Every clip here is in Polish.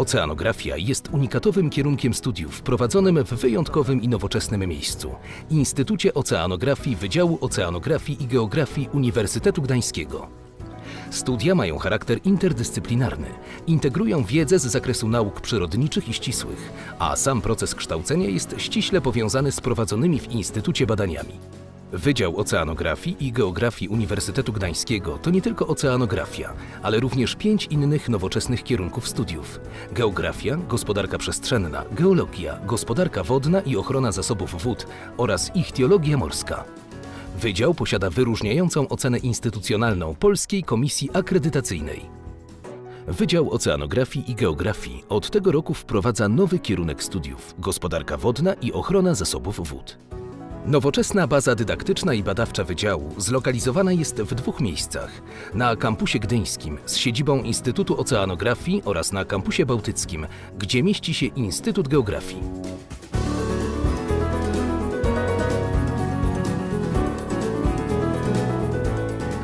Oceanografia jest unikatowym kierunkiem studiów prowadzonym w wyjątkowym i nowoczesnym miejscu Instytucie Oceanografii Wydziału Oceanografii i Geografii Uniwersytetu Gdańskiego. Studia mają charakter interdyscyplinarny, integrują wiedzę z zakresu nauk przyrodniczych i ścisłych, a sam proces kształcenia jest ściśle powiązany z prowadzonymi w Instytucie badaniami. Wydział Oceanografii i Geografii Uniwersytetu Gdańskiego to nie tylko oceanografia, ale również pięć innych nowoczesnych kierunków studiów: geografia, gospodarka przestrzenna, geologia, gospodarka wodna i ochrona zasobów wód oraz ichtiologia morska. Wydział posiada wyróżniającą ocenę instytucjonalną Polskiej Komisji Akredytacyjnej. Wydział Oceanografii i Geografii od tego roku wprowadza nowy kierunek studiów gospodarka wodna i ochrona zasobów wód. Nowoczesna baza dydaktyczna i badawcza wydziału zlokalizowana jest w dwóch miejscach: na kampusie gdyńskim z siedzibą Instytutu Oceanografii oraz na kampusie bałtyckim, gdzie mieści się Instytut Geografii.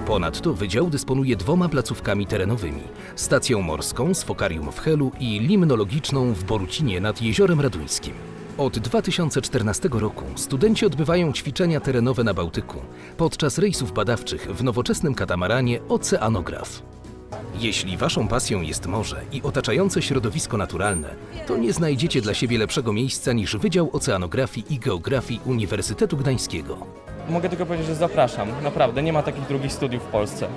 Ponadto wydział dysponuje dwoma placówkami terenowymi: stacją morską z fokarium w Helu i limnologiczną w Borucinie nad Jeziorem Raduńskim. Od 2014 roku studenci odbywają ćwiczenia terenowe na Bałtyku podczas rejsów badawczych w nowoczesnym katamaranie Oceanograf. Jeśli waszą pasją jest morze i otaczające środowisko naturalne, to nie znajdziecie dla siebie lepszego miejsca niż Wydział Oceanografii i Geografii Uniwersytetu Gdańskiego. Mogę tylko powiedzieć, że zapraszam. Naprawdę, nie ma takich drugich studiów w Polsce.